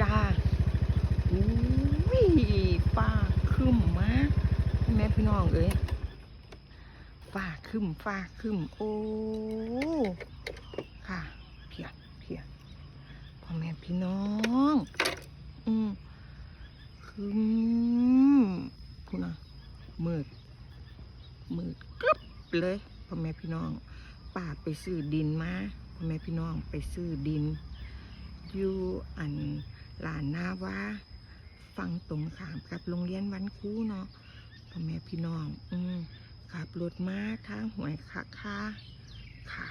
จ้าอุ้ยฟ้าคึ้มมากแม่พี่น้องเอ้ยฟ้าคึ้มฟ้าคึ้มโอ้ค่ะเพียเพียพ่อแม่พี่น้อง อืมคึ้มพูดนะมืดมืดกรึบเลยพ่อแม่พี่น้องป้าไปซื้อดินมาพ่อแม่พี่น้องไปซื้อดินอยู่อัน หลานนาว่าฟังตรงขามกับโรงเรียนวันครูเนาะพ่อแม่พี่น้อง อืมขับรถมาทางหวยคักค่าค่ะ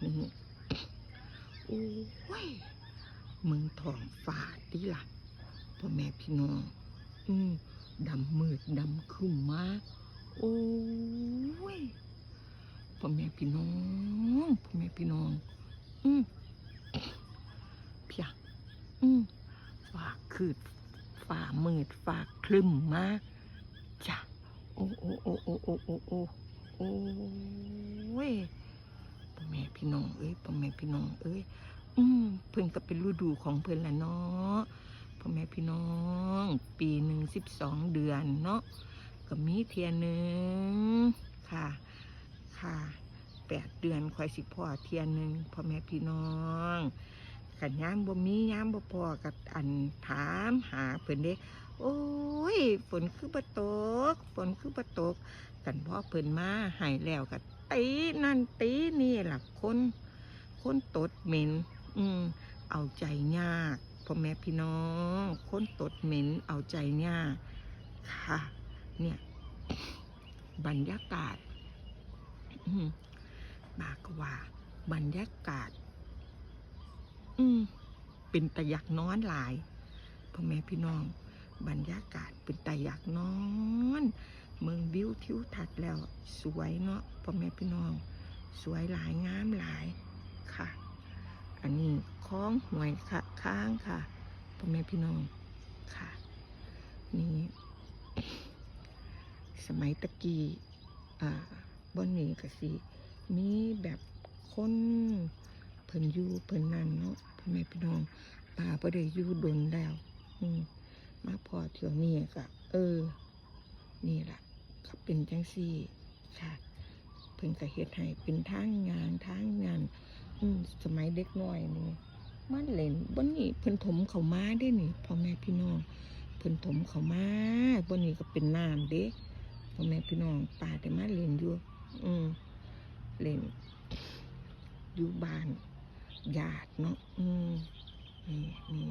นี่โอ้ยมึงถ่องฝาดดิล่ะพ่อแม่พี่น้อง อืมดำมืดดำขึ้นมาโอ้ยพ่อแม่พี่น้องพ่อแม่พี่น้อง อืมเพียอืม คืดฝ่ามืดฝ่าคลึมมาจ้ะโอ้โอ้โอ้โอ้โอ้โอ้โอ้โอ้ยพ่อแม่พี่น้องเอ้ยพ่อแม่พี่น้องเอ้ยอืมเพิ่นก็เป็นฤดูของเพิ่นละเนาะพ่อแม่พี่น้อง ปีหนึ่งสิบสองเดือนเนาะก็มีเทียหนึ่งค่ะ ค่ะแปดเดือนคอยสิพ่อเทียหนึ่งพ่อแม่พี่น้อง กันย้ำบ่มีย้ำบ่พอกับอันถามหาเพิ่นเด้โอ้ยฝนคือบ่ตกฝนคือบ่ตก กันพ่อเพิ่นมาหายแล้วกับตีนั่นตีนี่ล่ะคนคนตดเหม็น อืมเอาใจยากพ่อแม่พี่น้องคนตดเหม็นเอาใจยากค่ะ เนี่ย บรรยากาศบากว่าบรรยากาศ อืมเป็นตะยักนอนหลายพ่อแม่พี่น้อง บรรยากาศเป็นตะยักนอน เมืองวิวทิวทัศน์แล้ว สวยเนาะพ่อแม่พี่น้อง สวยหลายงามหลายค่ะ อันนี้คล้องหวยค่ะค้างค่ะพ่อแม่พี่น้องค่ะ นี่สมัยตะกี้อ่าบนนี้ก็สิมีแบบคน พิ่นอยู่เพิ่นนั่นเนาะพ่อแม่พี่น้องป่าบ่ได้อยู่ดนแล้ว อืมมาพอเที่ยวนี้ก็เออ นี่ล่ะก็เป็นจังซี่ ค่ะ เพิ่นก็เฮ็ดให้เป็นทางงานทางงาน อืมสมัยเด็กน้อยนี่มันเล่นบนนี้เพิ่นถมเขามาได้นี่พ่อแม่พี่น้องเพิ่นถมเขามาบนนี้ก็เป็นน้ำเด้พ่อแม่พี่น้องป่าแต่มาเล่นอยู่ อืมเล่นอยู่บ้าน ญาติเนาะอืมนี่นี่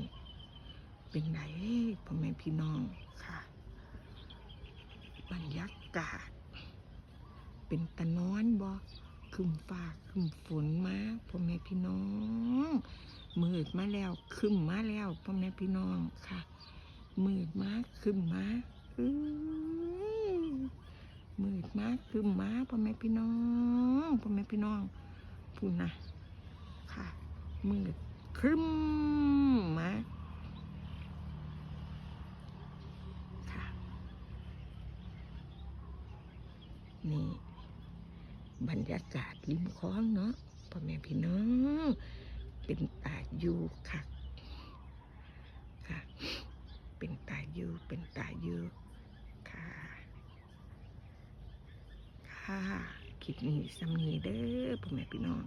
เป็นไงพ่อแม่พี่น้องค่ะ บรรยากาศ เป็นตะนอนบ่คึมฟ้าคึมฝนมาพ่อแม่พี่น้องมืดมาแล้วคึมมาแล้วพ่อแม่พี่น้องค่ะมืดมากขึ้นมาอื้อมืดมากขึ้นมาพ่อแม่พี่น้องพ่อแม่พี่น้องพูดนะค่ะ มืดครึ้มมาค่ะ นี่ บรรยากาศริมคลองเนาะพ่อแม่พี่น้อง เป็นตาอยู่ค่ะค่ะ เป็นตาอยู่เป็นตาอยู่ค่ะ ค่ะคลิปนี้สำนีเด้อพ่อแม่พี่น้อง